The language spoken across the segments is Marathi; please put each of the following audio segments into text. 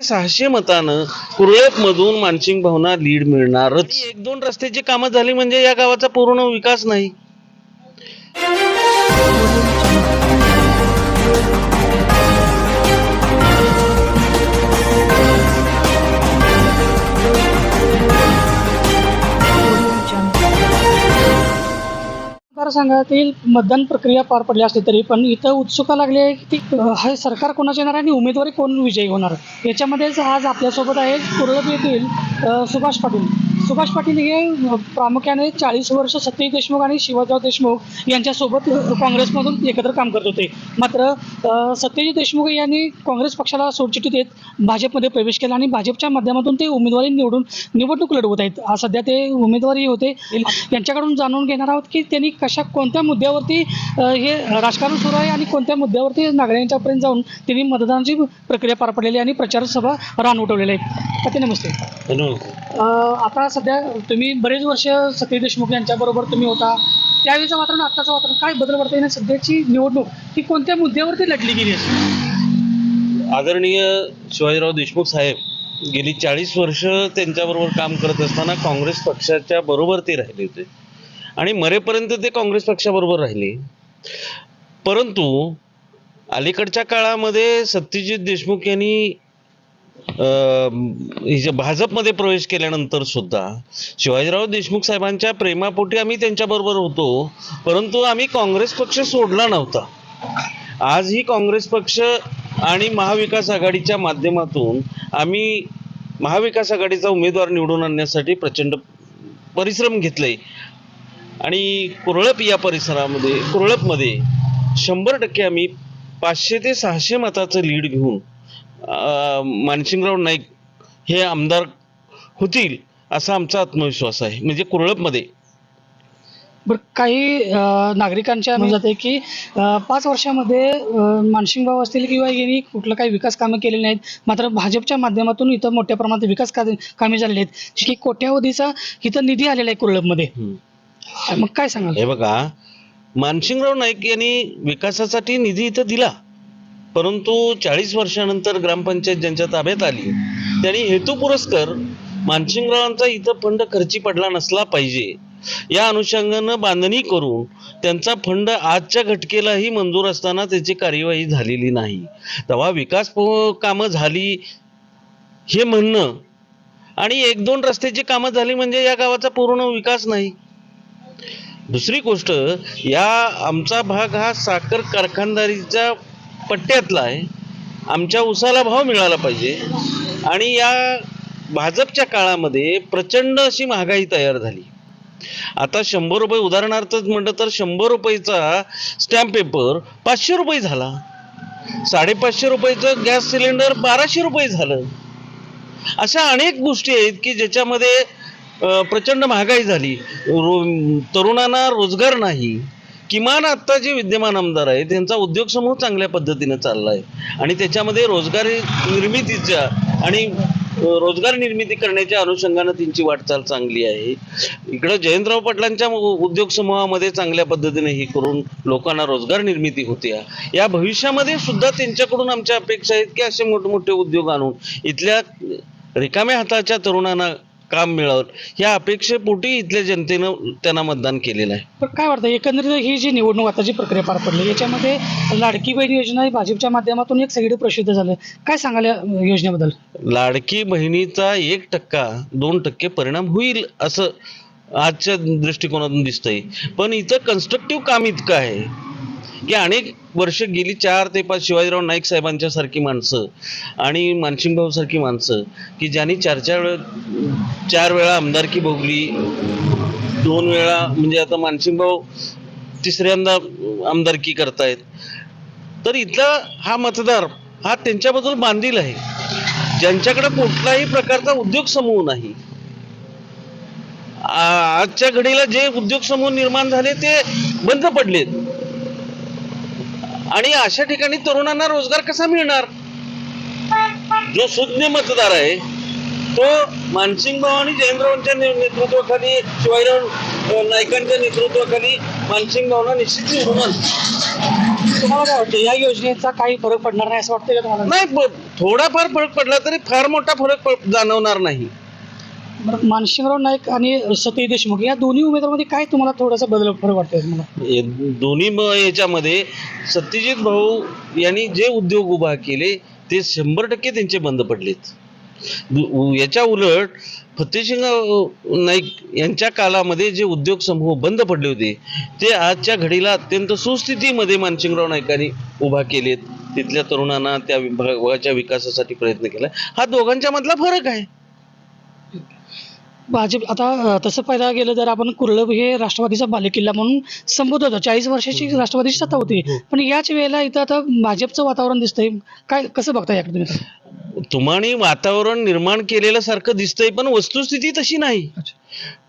सहाशे मतानं कुरळप मधून मानसिंग भावना लीड मिळणारच. एक दोन रस्त्याची कामं झाली म्हणजे या गावाचा पूर्ण विकास नाही. मतदारसंघातील मतदान प्रक्रिया पार पडली असली तरी पण इथं उत्सुका लागली आहे की ती हे सरकार कोणाचे येणार आणि उमेदवारी कोण विजयी होणार? याच्यामध्येच आज आपल्यासोबत आहे कुरळप येथील सुभाष पाटील. सुभाष पाटील हे प्रामुख्याने चाळीस वर्ष सत्यजित देशमुख आणि शिवाजीराव देशमुख यांच्यासोबत काँग्रेसमधून एकत्र काम करत होते. मात्र सत्यजित देशमुख यांनी काँग्रेस पक्षाला सोडचिठी देत भाजपमध्ये प्रवेश केला आणि भाजपच्या माध्यमातून ते उमेदवारी निवडून निवडणूक लढवत आहेत. सध्या ते उमेदवारी होते. यांच्याकडून जाणून घेणार आहोत की त्यांनी कशा कोणत्या मुद्द्यावरती हे राजकारण सुरू आहे आणि कोणत्या मुद्द्यावरती नागरिकांच्यापर्यंत जाऊन त्यांनी मतदानाची प्रक्रिया पार पडलेली आहे आणि प्रचार सभा रान उठवलेले ताते नमस्ते. आता सध्या तुम्ही बरेच वर्ष सतीश देशमुख यांच्याबरोबर तुम्ही होता. त्यावेळीचं वातावरण आत्ताचं वातावरण काय बदल वाटतं आहे सध्याची निवडणूक ही कोणत्या मुद्द्यावरती लढली गेली असेल आदरणीय शिवाजीराव देशमुख साहेब गेली चाळीस वर्ष त्यांच्याबरोबर काम करत असताना काँग्रेस पक्षाच्या बरोबर ते राहिले होते. आणि मरेपर्यंत ते काँग्रेस पक्षाबरोबर राहिले. परंतु अलीकडच्या काळामध्ये सत्यजित देशमुख यांनी भाजपमध्ये प्रवेश केल्यानंतर सुद्धा शिवाजीराव देशमुख साहेबांच्या प्रेमापोटी आम्ही त्यांच्याबरोबर होतो परंतु आम्ही काँग्रेस पक्ष सोडला नव्हता. आजही काँग्रेस पक्ष आणि महाविकास आघाडीच्या माध्यमातून आम्ही महाविकास आघाडीचा उमेदवार निवडून आणण्यासाठी प्रचंड परिश्रम घेतले आणि कुरळप या परिसरामध्ये कुरळपमध्ये शंभर टक्के आम्ही पाचशे ते सहाशे मताचं लीड घेऊन मानसिंगराव नाईक हे आमदार होतील असा आमचा आत्मविश्वास आहे म्हणजे कुरळपमध्ये बरं काही नागरिकांच्या जाते की पाच वर्षामध्ये अ, मानसिंग भाऊ असतील किंवा यांनी कुठलं काही विकास कामं केलेली नाहीत मात्र भाजपच्या माध्यमातून इथं मोठ्या प्रमाणात विकास का कामे झालेली आहेत की कोट्यावधीचा इथं निधी आलेला आहे कुरळपमध्ये. मग काय सांगाल? हे बघा मानसिंगराव नाईक यांनी विकासासाठी निधी इथं दिला. परंतु चाळीस वर्षानंतर ग्रामपंचायत ज्यांच्या ताब्यात आली त्यांनी हेतू पुरस्कर मानसिंगरावांचा इथं फंड खर्ची पडला नसला पाहिजे. या अनुषंगानं बांधणी करून त्यांचा फंड आजच्या घटकेलाही मंजूर असताना त्याची कार्यवाही झालेली नाही. तेव्हा विकास कामं झाली हे म्हणणं आणि एक दोन रस्त्याची कामं झाली म्हणजे या गावाचा पूर्ण विकास नाही. दुसरी गोष्ट या आमचा भाग हा साखर कारखानदारीच्या पट्ट्यातला आहे. आमच्या उसाला भाव मिळाला पाहिजे. आणि या भाजपच्या काळामध्ये प्रचंड अशी महागाई तयार झाली. आता शंभर रुपये उदाहरणार्थच म्हटलं तर शंभर रुपयेचा स्टॅम्प पेपर पाचशे रुपये झाला. साडेपाचशे रुपयेचं गॅस सिलेंडर बाराशे रुपये झालं. अशा अनेक गोष्टी आहेत की ज्याच्यामध्ये प्रचंड महागाई झाली. रो तरुणांना रोजगार नाही. किमान आत्ता जे विद्यमान आमदार आहेत त्यांचा उद्योग समूह चांगल्या पद्धतीने चालला आहे आणि त्याच्यामध्ये रोजगार निर्मितीच्या आणि रोजगार निर्मिती करण्याच्या अनुषंगानं त्यांची वाटचाल चांगली आहे. इकडं जयंतराव पाटलांच्या उद्योग समूहामध्ये चांगल्या पद्धतीने ही करून लोकांना रोजगार निर्मिती होते. या भविष्यामध्ये सुद्धा त्यांच्याकडून आमच्या अपेक्षा आहेत की असे मोठमोठे उद्योग आणून इथल्या रिकाम्या हाताच्या तरुणांना काम मिळावं. या अपेक्षेपोटी इथल्या जनतेनं त्यांना मतदान केलेलं आहे. पण काय वाटतं एकंदरीत ही जी निवडणूक आता जी प्रक्रिया पार पडली याच्यामध्ये लाडकी बहीण योजना ही भाजपच्या माध्यमातून एक सगळीकडे प्रसिद्ध झालं. काय सांगाल या योजनेबद्दल? लाडकी बहिणीचा एक टक्का दोन टक्के परिणाम होईल असं आजच्या दृष्टिकोनातून दिसतंय. पण इथं कन्स्ट्रक्टिव्ह काम इतकं आहे. की अनेक वर्ष गेली चार ते पाच शिवाजीराव नाईक साहेबांच्या सारखी माणसं आणि मानसिंगभाऊ सारखी माणसं की ज्यांनी चार चार वेळ चार वेळा आमदारकी भोगली दोन वेळा म्हणजे आता मानसिंगभाऊ तिसऱ्यांदा आमदारकी करतायत. तर इथला हा मतदार हा त्यांच्याबद्दल बांधील आहे. ज्यांच्याकडे कुठलाही प्रकारचा उद्योग समूह नाही. आजच्या घडीला जे उद्योग समूह निर्माण झाले ते बंद पडलेत. आणि अशा ठिकाणी तरुणांना रोजगार कसा मिळणार? जो सुज्ञ मतदार आहे तो मानसिंग भाऊ आणि जयंतरावांच्या नेतृत्वाखाली शिवाजीराव अ, नाईकांच्या नेतृत्वाखाली मानसिंग भावना निश्चित निवडून. तुम्हाला काय वाटतं या योजनेचा काही फरक पडणार नाही असं वाटतं का तुम्हाला? नाही थोडाफार फरक पडला तरी फार मोठा फरक जाणवणार नाही. मानसिंगराव नाईक आणि सतीश देशमुख या दोन्ही उमेदवारांमध्ये काय तुम्हाला थोडासा बदल फरक वाटतोय तुम्हाला? हे दोन्ही म- याच्यामध्ये सत्यजित भाऊ यांनी जे उद्योग उभा केले ते शंभर टक्के त्यांचे बंद पडलेत. दु- उ- याच्या उलट फतेसिंग नाईक यांच्या काळामध्ये जे उद्योग समूह बंद पडले होते ते आजच्या घडीला अत्यंत सुस्थितीमध्ये मानसिंगराव नाईकांनी उभा केलेत. तिथल्या तरुणांना त्या विभागाच्या विकासासाठी प्रयत्न केला. हा दोघांच्या मधला फरक आहे. भाजप आता तसं पाहायला गेलं तर आपण कुर्लभ हे राष्ट्रवादीचा बालेकिल्ला म्हणून संबोधत होतो. चाळीस वर्षाची राष्ट्रवादीची सत्ता होती. पण याच वेळेला इथं आता भाजपचं वातावरण दिसतंय. काय कसं बघता याकडे तुम्ही? तुम्हाला वातावरण निर्माण केलेलं सारखं दिसतंय पण वस्तुस्थिती तशी नाही.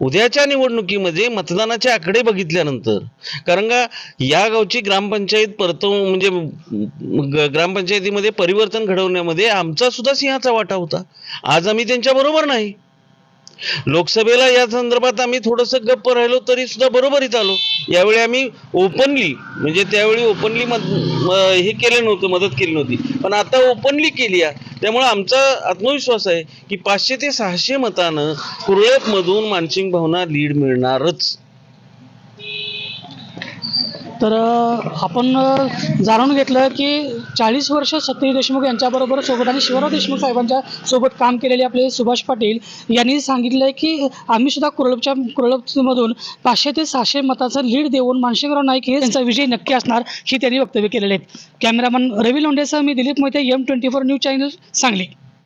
उद्याच्या निवडणुकीमध्ये मतदानाचे आकडे बघितल्यानंतर कारण का या गावची ग्रामपंचायत परतव म्हणजे ग्रामपंचायतीमध्ये परिवर्तन घडवण्यामध्ये आमचा सुद्धा सिंहाचा वाटा होता. आज आम्ही त्यांच्या बरोबर नाही. लोकसभेला या संदर्भात आम्ही थोडंसं गप्प राहिलो तरी सुद्धा बरोबरीत आलो. यावेळी आम्ही ओपनली म्हणजे त्यावेळी ओपनली मद हे केलं नव्हतं मदत केली नव्हती. पण आता ओपनली केली आहे. त्यामुळे आमचा आत्मविश्वास आहे की पाचशे ते सहाशे मतानं कुरळपमधून मानसिंग भावना लीड मिळणारच. तर आपण जाणून घेतलं की चाळीस वर्ष सत्यजित देशमुख यांच्याबरोबर सोबत आणि शिवराव देशमुख साहेबांच्या सोबत काम केलेले आपले सुभाष पाटील यांनी सांगितलं आहे की आम्ही सुद्धा कुरळपच्या कुरळपमधून पाचशे ते सहाशे मताचं लीड देऊन मानसिंगराव नाईक हे त्यांचा विजय नक्की असणार ही त्यांनी वक्तव्य केलेले आहेत. कॅमेरामन रवी लोंढेसह मी Dilip Mohite M twenty four news channel Sangli.